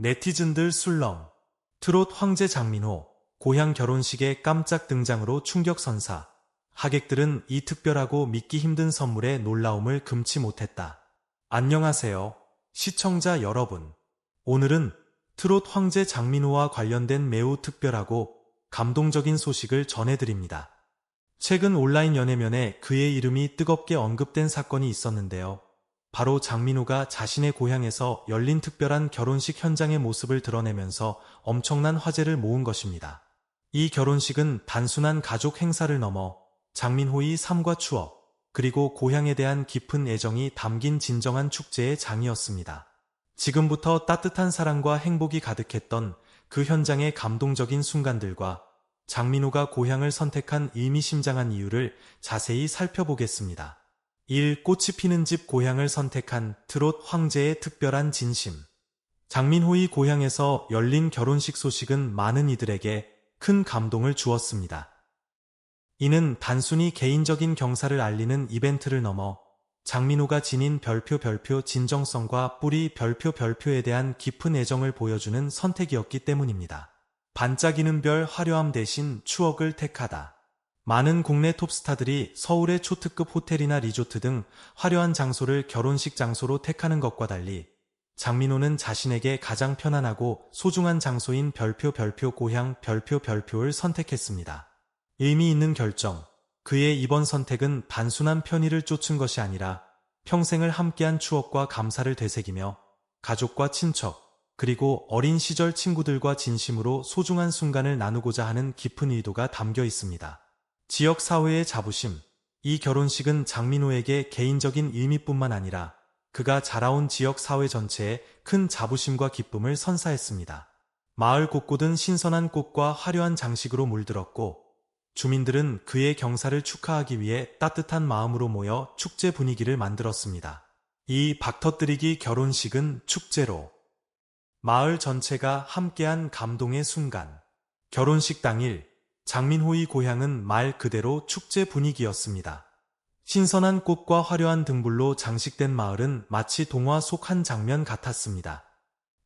네티즌들 술렁. 트롯 황제 장민호. 고향 결혼식의 깜짝 등장으로 충격 선사. 하객들은 이 특별하고 믿기 힘든 선물에 놀라움을 금치 못했다. 안녕하세요. 시청자 여러분. 오늘은 트롯 황제 장민호와 관련된 매우 특별하고 감동적인 소식을 전해드립니다. 최근 온라인 연예면에 그의 이름이 뜨겁게 언급된 사건이 있었는데요. 바로 장민호가 자신의 고향에서 열린 특별한 결혼식 현장의 모습을 드러내면서 엄청난 화제를 모은 것입니다. 이 결혼식은 단순한 가족 행사를 넘어 장민호의 삶과 추억, 그리고 고향에 대한 깊은 애정이 담긴 진정한 축제의 장이었습니다. 지금부터 따뜻한 사랑과 행복이 가득했던 그 현장의 감동적인 순간들과 장민호가 고향을 선택한 의미심장한 이유를 자세히 살펴보겠습니다. 1. 꽃이 피는 집 고향을 선택한 트롯 황제의 특별한 진심. 장민호의 고향에서 열린 결혼식 소식은 많은 이들에게 큰 감동을 주었습니다. 이는 단순히 개인적인 경사를 알리는 이벤트를 넘어 장민호가 지닌 별표 별표 진정성과 뿌리 별표 별표에 대한 깊은 애정을 보여주는 선택이었기 때문입니다. 반짝이는 별 화려함 대신 추억을 택하다. 많은 국내 톱스타들이 서울의 초특급 호텔이나 리조트 등 화려한 장소를 결혼식 장소로 택하는 것과 달리 장민호는 자신에게 가장 편안하고 소중한 장소인 별표 별표 고향 별표 별표를 선택했습니다. 의미 있는 결정. 그의 이번 선택은 단순한 편의를 쫓은 것이 아니라 평생을 함께한 추억과 감사를 되새기며 가족과 친척, 그리고 어린 시절 친구들과 진심으로 소중한 순간을 나누고자 하는 깊은 의도가 담겨 있습니다. 지역 사회의 자부심. 이 결혼식은 장민호에게 개인적인 의미뿐만 아니라 그가 자라온 지역 사회 전체에 큰 자부심과 기쁨을 선사했습니다. 마을 곳곳은 신선한 꽃과 화려한 장식으로 물들었고 주민들은 그의 경사를 축하하기 위해 따뜻한 마음으로 모여 축제 분위기를 만들었습니다. 이 박터뜨리기 결혼식은 축제로 마을 전체가 함께한 감동의 순간 결혼식 당일 장민호의 고향은 말 그대로 축제 분위기였습니다. 신선한 꽃과 화려한 등불로 장식된 마을은 마치 동화 속 한 장면 같았습니다.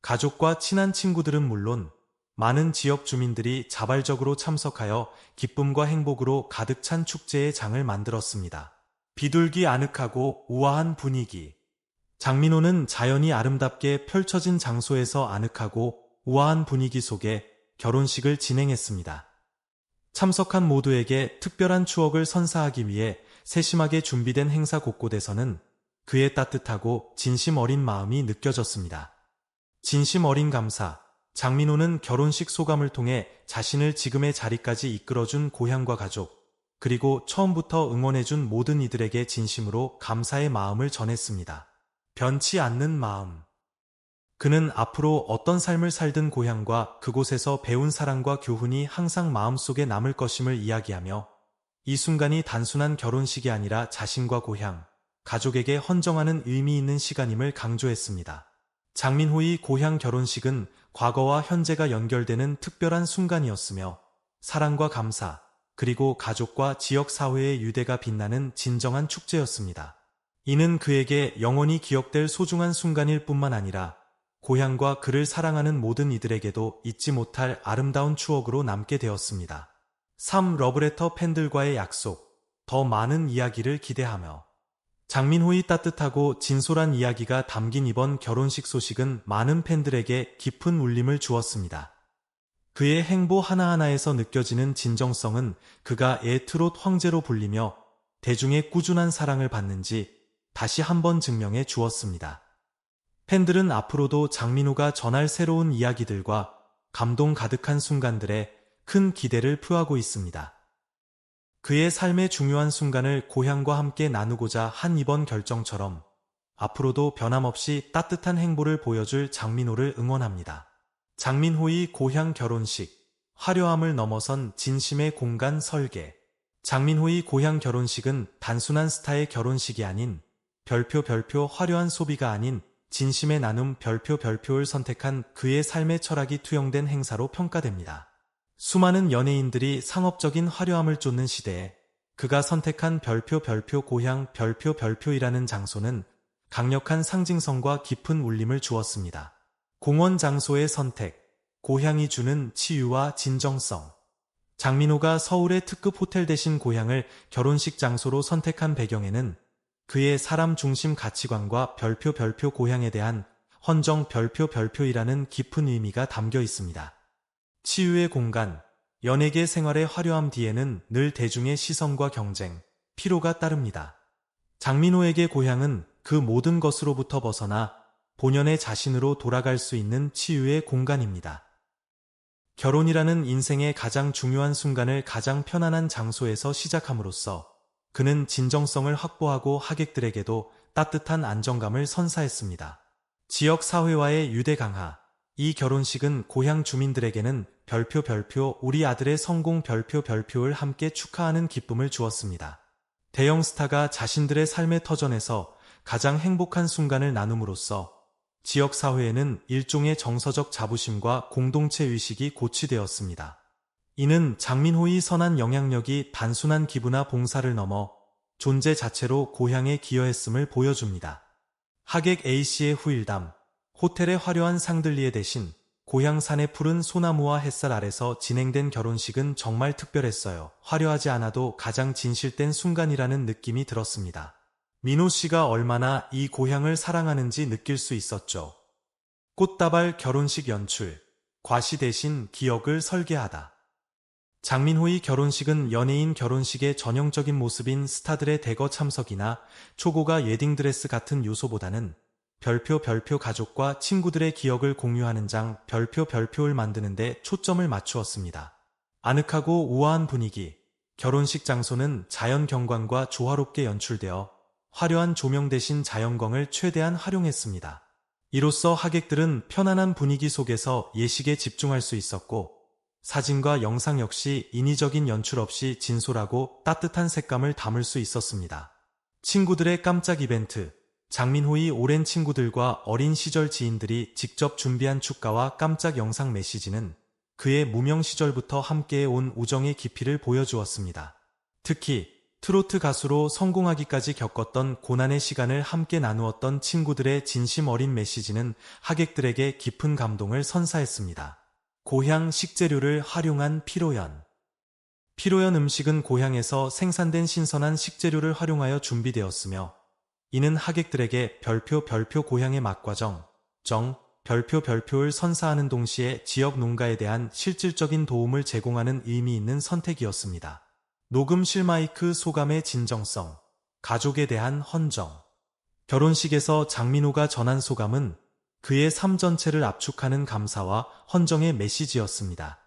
가족과 친한 친구들은 물론 많은 지역 주민들이 자발적으로 참석하여 기쁨과 행복으로 가득 찬 축제의 장을 만들었습니다. 비둘기 아늑하고 우아한 분위기. 장민호는 자연이 아름답게 펼쳐진 장소에서 아늑하고 우아한 분위기 속에 결혼식을 진행했습니다. 참석한 모두에게 특별한 추억을 선사하기 위해 세심하게 준비된 행사 곳곳에서는 그의 따뜻하고 진심 어린 마음이 느껴졌습니다. 진심 어린 감사. 장민호는 결혼식 소감을 통해 자신을 지금의 자리까지 이끌어준 고향과 가족, 그리고 처음부터 응원해준 모든 이들에게 진심으로 감사의 마음을 전했습니다. 변치 않는 마음. 그는 앞으로 어떤 삶을 살든 고향과 그곳에서 배운 사랑과 교훈이 항상 마음속에 남을 것임을 이야기하며 이 순간이 단순한 결혼식이 아니라 자신과 고향, 가족에게 헌정하는 의미 있는 시간임을 강조했습니다. 장민호의 고향 결혼식은 과거와 현재가 연결되는 특별한 순간이었으며 사랑과 감사, 그리고 가족과 지역 사회의 유대가 빛나는 진정한 축제였습니다. 이는 그에게 영원히 기억될 소중한 순간일 뿐만 아니라 고향과 그를 사랑하는 모든 이들에게도 잊지 못할 아름다운 추억으로 남게 되었습니다. 3. 러브레터 팬들과의 약속. 더 많은 이야기를 기대하며. 장민호의 따뜻하고 진솔한 이야기가 담긴 이번 결혼식 소식은 많은 팬들에게 깊은 울림을 주었습니다. 그의 행보 하나하나에서 느껴지는 진정성은 그가 애 트롯 황제로 불리며 대중의 꾸준한 사랑을 받는지 다시 한번 증명해 주었습니다. 팬들은 앞으로도 장민호가 전할 새로운 이야기들과 감동 가득한 순간들에 큰 기대를 표하고 있습니다. 그의 삶의 중요한 순간을 고향과 함께 나누고자 한 이번 결정처럼 앞으로도 변함없이 따뜻한 행보를 보여줄 장민호를 응원합니다. 장민호의 고향 결혼식, 화려함을 넘어선 진심의 공간 설계. 장민호의 고향 결혼식은 단순한 스타의 결혼식이 아닌 별표 별표 화려한 소비가 아닌 진심의 나눔 별표 별표를 선택한 그의 삶의 철학이 투영된 행사로 평가됩니다. 수많은 연예인들이 상업적인 화려함을 쫓는 시대에 그가 선택한 별표 별표 고향 별표 별표이라는 장소는 강력한 상징성과 깊은 울림을 주었습니다. 공원 장소의 선택, 고향이 주는 치유와 진정성. 장민호가 서울의 특급 호텔 대신 고향을 결혼식 장소로 선택한 배경에는 그의 사람 중심 가치관과 별표 별표 고향에 대한 헌정 별표 별표이라는 깊은 의미가 담겨 있습니다. 치유의 공간, 연예계 생활의 화려함 뒤에는 늘 대중의 시선과 경쟁, 피로가 따릅니다. 장민호에게 고향은 그 모든 것으로부터 벗어나 본연의 자신으로 돌아갈 수 있는 치유의 공간입니다. 결혼이라는 인생의 가장 중요한 순간을 가장 편안한 장소에서 시작함으로써 그는 진정성을 확보하고 하객들에게도 따뜻한 안정감을 선사했습니다. 지역 사회와의 유대 강화. 이 결혼식은 고향 주민들에게는 별표 별표 우리 아들의 성공 별표 별표를 함께 축하하는 기쁨을 주었습니다. 대형 스타가 자신들의 삶의 터전에서 가장 행복한 순간을 나눔으로써 지역 사회에는 일종의 정서적 자부심과 공동체 의식이 고취되었습니다. 이는 장민호의 선한 영향력이 단순한 기부나 봉사를 넘어 존재 자체로 고향에 기여했음을 보여줍니다. 하객 A씨의 후일담, 호텔의 화려한 상들리에 대신 고향 산의 푸른 소나무와 햇살 아래서 진행된 결혼식은 정말 특별했어요. 화려하지 않아도 가장 진실된 순간이라는 느낌이 들었습니다. 민호 씨가 얼마나 이 고향을 사랑하는지 느낄 수 있었죠. 꽃다발 결혼식 연출, 과시 대신 기억을 설계하다. 장민호의 결혼식은 연예인 결혼식의 전형적인 모습인 스타들의 대거 참석이나 초고가 웨딩드레스 같은 요소보다는 별표 별표 가족과 친구들의 기억을 공유하는 장 별표 별표를 만드는 데 초점을 맞추었습니다. 아늑하고 우아한 분위기, 결혼식 장소는 자연 경관과 조화롭게 연출되어 화려한 조명 대신 자연광을 최대한 활용했습니다. 이로써 하객들은 편안한 분위기 속에서 예식에 집중할 수 있었고 사진과 영상 역시 인위적인 연출 없이 진솔하고 따뜻한 색감을 담을 수 있었습니다. 친구들의 깜짝 이벤트 장민호의 오랜 친구들과 어린 시절 지인들이 직접 준비한 축가와 깜짝 영상 메시지는 그의 무명 시절부터 함께해 온 우정의 깊이를 보여주었습니다. 특히 트로트 가수로 성공하기까지 겪었던 고난의 시간을 함께 나누었던 친구들의 진심 어린 메시지는 하객들에게 깊은 감동을 선사했습니다. 고향 식재료를 활용한 피로연 피로연 음식은 고향에서 생산된 신선한 식재료를 활용하여 준비되었으며 이는 하객들에게 별표 별표 고향의 맛과 정, 정, 별표 별표를 선사하는 동시에 지역 농가에 대한 실질적인 도움을 제공하는 의미 있는 선택이었습니다. 녹음실 마이크 소감의 진정성, 가족에 대한 헌정. 결혼식에서 장민호가 전한 소감은 그의 삶 전체를 압축하는 감사와 헌정의 메시지였습니다.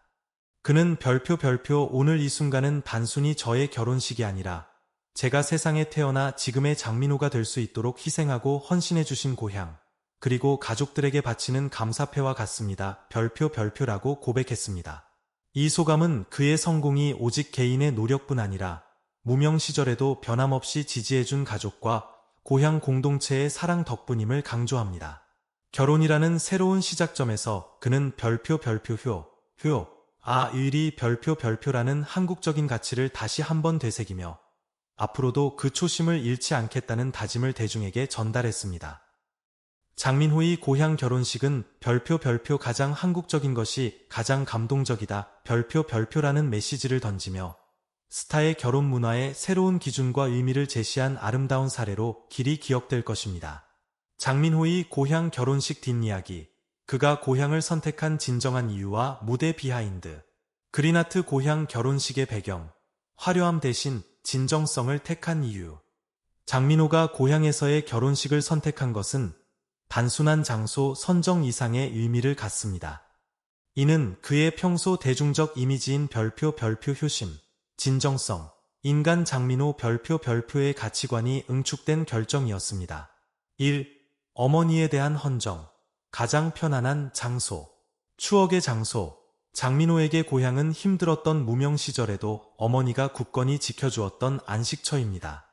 그는 별표 별표 오늘 이 순간은 단순히 저의 결혼식이 아니라 제가 세상에 태어나 지금의 장민호가 될 수 있도록 희생하고 헌신해 주신 고향, 그리고 가족들에게 바치는 감사패와 같습니다. 별표 별표라고 고백했습니다. 이 소감은 그의 성공이 오직 개인의 노력뿐 아니라 무명 시절에도 변함없이 지지해준 가족과 고향 공동체의 사랑 덕분임을 강조합니다. 결혼이라는 새로운 시작점에서 그는 별표 별표 효, 효, 아, 의리 별표 별표라는 한국적인 가치를 다시 한번 되새기며 앞으로도 그 초심을 잃지 않겠다는 다짐을 대중에게 전달했습니다. 장민호의 고향 결혼식은 별표 별표 가장 한국적인 것이 가장 감동적이다 별표 별표라는 메시지를 던지며 스타의 결혼 문화의 새로운 기준과 의미를 제시한 아름다운 사례로 길이 기억될 것입니다. 장민호의 고향 결혼식 뒷이야기 그가 고향을 선택한 진정한 이유와 무대 비하인드 그린아트 고향 결혼식의 배경 화려함 대신 진정성을 택한 이유 장민호가 고향에서의 결혼식을 선택한 것은 단순한 장소 선정 이상의 의미를 갖습니다. 이는 그의 평소 대중적 이미지인 별표 별표 효심, 진정성, 인간 장민호 별표 별표의 가치관이 응축된 결정이었습니다. 1. 어머니에 대한 헌정, 가장 편안한 장소, 추억의 장소, 장민호에게 고향은 힘들었던 무명 시절에도 어머니가 굳건히 지켜주었던 안식처입니다.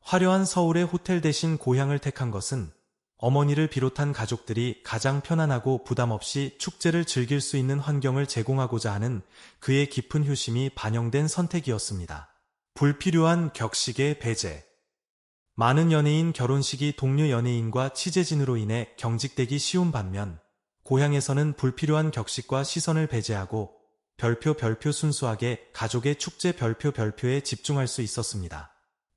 화려한 서울의 호텔 대신 고향을 택한 것은 어머니를 비롯한 가족들이 가장 편안하고 부담 없이 축제를 즐길 수 있는 환경을 제공하고자 하는 그의 깊은 효심이 반영된 선택이었습니다. 불필요한 격식의 배제. 많은 연예인 결혼식이 동료 연예인과 취재진으로 인해 경직되기 쉬운 반면 고향에서는 불필요한 격식과 시선을 배제하고 별표 별표 순수하게 가족의 축제 별표 별표에 집중할 수 있었습니다.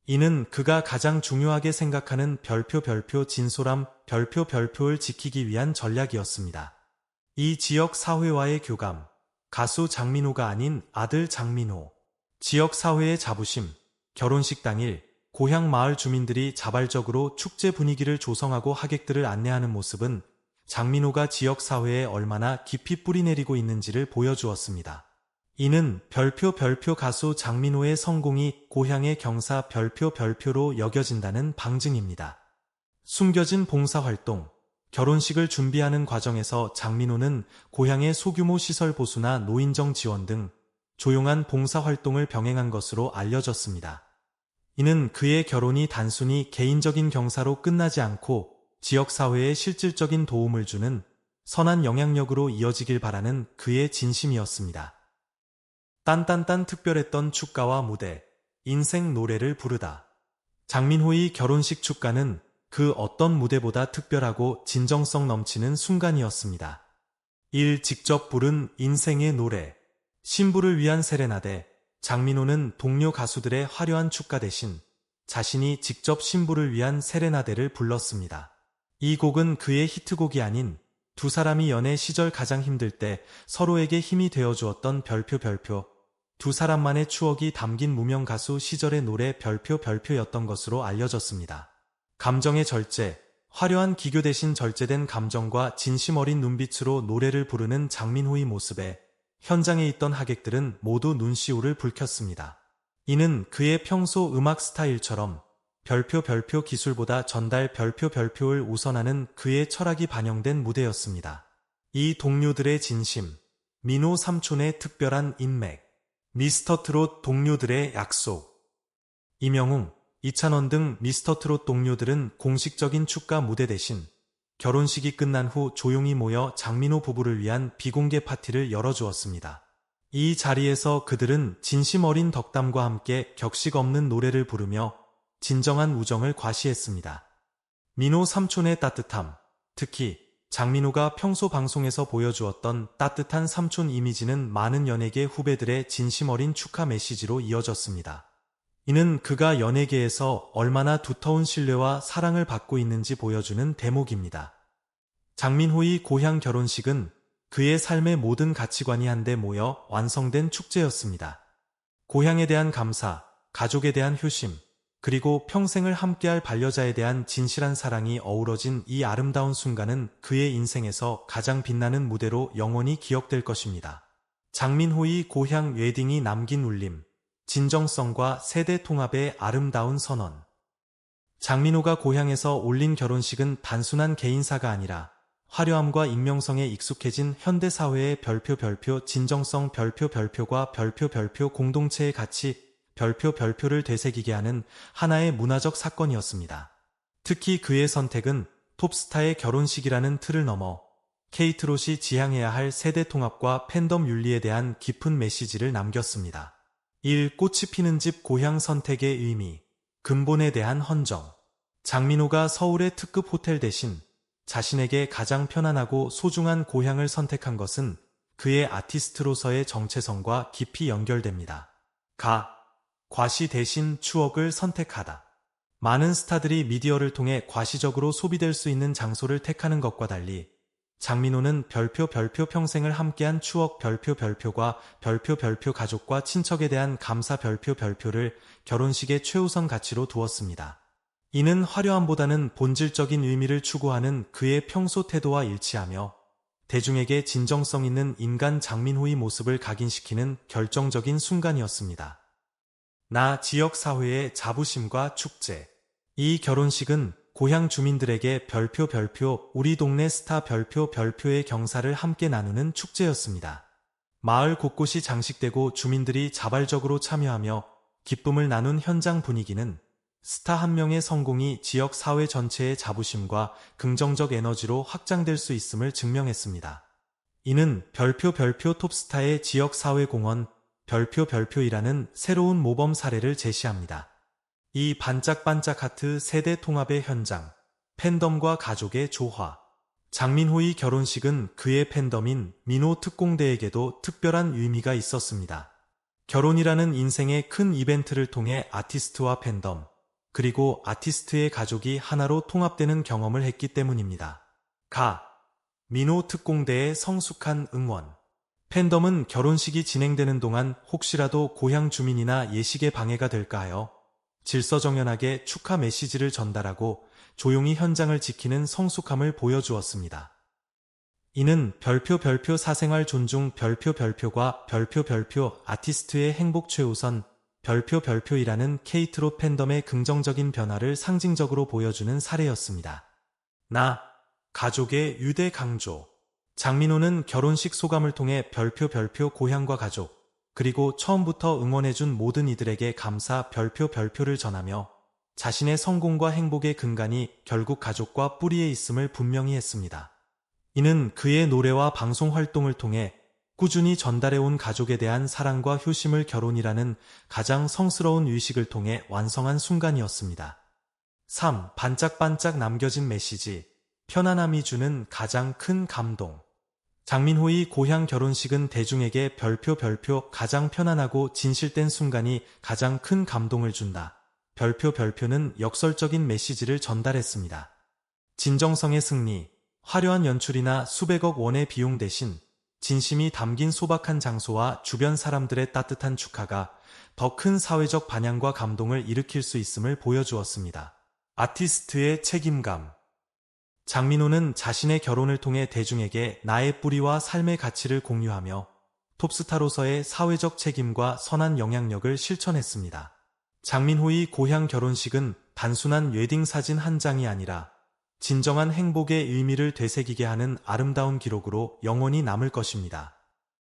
이는 그가 가장 중요하게 생각하는 별표 별표 진솔함 별표 별표를 지키기 위한 전략이었습니다. 이 지역 사회와의 교감, 가수 장민호가 아닌 아들 장민호, 지역 사회의 자부심, 결혼식 당일 고향 마을 주민들이 자발적으로 축제 분위기를 조성하고 하객들을 안내하는 모습은 장민호가 지역 사회에 얼마나 깊이 뿌리내리고 있는지를 보여주었습니다. 이는 별표 별표 가수 장민호의 성공이 고향의 경사 별표 별표로 여겨진다는 방증입니다. 숨겨진 봉사활동, 결혼식을 준비하는 과정에서 장민호는 고향의 소규모 시설 보수나 노인정 지원 등 조용한 봉사활동을 병행한 것으로 알려졌습니다. 이는 그의 결혼이 단순히 개인적인 경사로 끝나지 않고 지역사회에 실질적인 도움을 주는 선한 영향력으로 이어지길 바라는 그의 진심이었습니다. 딴딴딴 특별했던 축가와 무대, 인생 노래를 부르다. 장민호의 결혼식 축가는 그 어떤 무대보다 특별하고 진정성 넘치는 순간이었습니다. 1. 직접 부른 인생의 노래, 신부를 위한 세레나데, 장민호는 동료 가수들의 화려한 축가 대신 자신이 직접 신부를 위한 세레나데를 불렀습니다. 이 곡은 그의 히트곡이 아닌 두 사람이 연애 시절 가장 힘들 때 서로에게 힘이 되어 주었던 별표 별표, 두 사람만의 추억이 담긴 무명 가수 시절의 노래 별표 별표였던 것으로 알려졌습니다. 감정의 절제, 화려한 기교 대신 절제된 감정과 진심 어린 눈빛으로 노래를 부르는 장민호의 모습에 현장에 있던 하객들은 모두 눈시울을 붉혔습니다. 이는 그의 평소 음악 스타일처럼 별표 별표 기술보다 전달 별표 별표를 우선하는 그의 철학이 반영된 무대였습니다. 이 동료들의 진심, 민호 삼촌의 특별한 인맥, 미스터 트롯 동료들의 약속, 이명웅, 이찬원 등 미스터 트롯 동료들은 공식적인 축가 무대 대신 결혼식이 끝난 후 조용히 모여 장민호 부부를 위한 비공개 파티를 열어주었습니다. 이 자리에서 그들은 진심 어린 덕담과 함께 격식 없는 노래를 부르며 진정한 우정을 과시했습니다. 민호 삼촌의 따뜻함, 특히 장민호가 평소 방송에서 보여주었던 따뜻한 삼촌 이미지는 많은 연예계 후배들의 진심 어린 축하 메시지로 이어졌습니다. 이는 그가 연예계에서 얼마나 두터운 신뢰와 사랑을 받고 있는지 보여주는 대목입니다. 장민호의 고향 결혼식은 그의 삶의 모든 가치관이 한데 모여 완성된 축제였습니다. 고향에 대한 감사, 가족에 대한 효심, 그리고 평생을 함께할 반려자에 대한 진실한 사랑이 어우러진 이 아름다운 순간은 그의 인생에서 가장 빛나는 무대로 영원히 기억될 것입니다. 장민호의 고향 웨딩이 남긴 울림, 진정성과 세대 통합의 아름다운 선언. 장민호가 고향에서 올린 결혼식은 단순한 개인사가 아니라 화려함과 익명성에 익숙해진 현대사회의 별표 별표 진정성 별표 별표과 별표 별표 공동체의 가치 별표 별표를 되새기게 하는 하나의 문화적 사건이었습니다. 특히 그의 선택은 톱스타의 결혼식이라는 틀을 넘어 케이트롯이 지향해야 할 세대 통합과 팬덤 윤리에 대한 깊은 메시지를 남겼습니다. 1. 꽃이 피는 집 고향 선택의 의미, 근본에 대한 헌정. 장민호가 서울의 특급 호텔 대신 자신에게 가장 편안하고 소중한 고향을 선택한 것은 그의 아티스트로서의 정체성과 깊이 연결됩니다. 가, 과시 대신 추억을 선택하다. 많은 스타들이 미디어를 통해 과시적으로 소비될 수 있는 장소를 택하는 것과 달리 장민호는 별표 별표 평생을 함께한 추억 별표 별표과 별표 별표 가족과 친척에 대한 감사 별표 별표를 결혼식의 최우선 가치로 두었습니다. 이는 화려함보다는 본질적인 의미를 추구하는 그의 평소 태도와 일치하며 대중에게 진정성 있는 인간 장민호의 모습을 각인시키는 결정적인 순간이었습니다. 나 지역사회의 자부심과 축제. 이 결혼식은 고향 주민들에게 별표 별표 우리 동네 스타 별표 별표의 경사를 함께 나누는 축제였습니다. 마을 곳곳이 장식되고 주민들이 자발적으로 참여하며 기쁨을 나눈 현장 분위기는 스타 한 명의 성공이 지역 사회 전체의 자부심과 긍정적 에너지로 확장될 수 있음을 증명했습니다. 이는 별표 별표 톱스타의 지역 사회 공헌 별표 별표이라는 새로운 모범 사례를 제시합니다. 이 반짝반짝 하트 세대 통합의 현장, 팬덤과 가족의 조화, 장민호의 결혼식은 그의 팬덤인 민호 특공대에게도 특별한 의미가 있었습니다. 결혼이라는 인생의 큰 이벤트를 통해 아티스트와 팬덤, 그리고 아티스트의 가족이 하나로 통합되는 경험을 했기 때문입니다. 가. 민호 특공대의 성숙한 응원. 팬덤은 결혼식이 진행되는 동안 혹시라도 고향 주민이나 예식에 방해가 될까 하여 질서정연하게 축하 메시지를 전달하고 조용히 현장을 지키는 성숙함을 보여주었습니다. 이는 별표 별표 사생활 존중 별표 별표과 별표 별표 아티스트의 행복 최우선 별표 별표이라는 케이트로 팬덤의 긍정적인 변화를 상징적으로 보여주는 사례였습니다. 나, 가족의 유대 강조. 장민호는 결혼식 소감을 통해 별표 별표 고향과 가족, 그리고 처음부터 응원해준 모든 이들에게 감사 별표 별표를 전하며 자신의 성공과 행복의 근간이 결국 가족과 뿌리에 있음을 분명히 했습니다. 이는 그의 노래와 방송 활동을 통해 꾸준히 전달해온 가족에 대한 사랑과 효심을 결혼이라는 가장 성스러운 의식을 통해 완성한 순간이었습니다. 3. 반짝반짝 남겨진 메시지. 편안함이 주는 가장 큰 감동. 장민호의 고향 결혼식은 대중에게 별표 별표 가장 편안하고 진실된 순간이 가장 큰 감동을 준다. 별표 별표는 역설적인 메시지를 전달했습니다. 진정성의 승리, 화려한 연출이나 수백억 원의 비용 대신 진심이 담긴 소박한 장소와 주변 사람들의 따뜻한 축하가 더 큰 사회적 반향과 감동을 일으킬 수 있음을 보여주었습니다. 아티스트의 책임감 장민호는 자신의 결혼을 통해 대중에게 나의 뿌리와 삶의 가치를 공유하며 톱스타로서의 사회적 책임과 선한 영향력을 실천했습니다. 장민호의 고향 결혼식은 단순한 웨딩 사진 한 장이 아니라 진정한 행복의 의미를 되새기게 하는 아름다운 기록으로 영원히 남을 것입니다.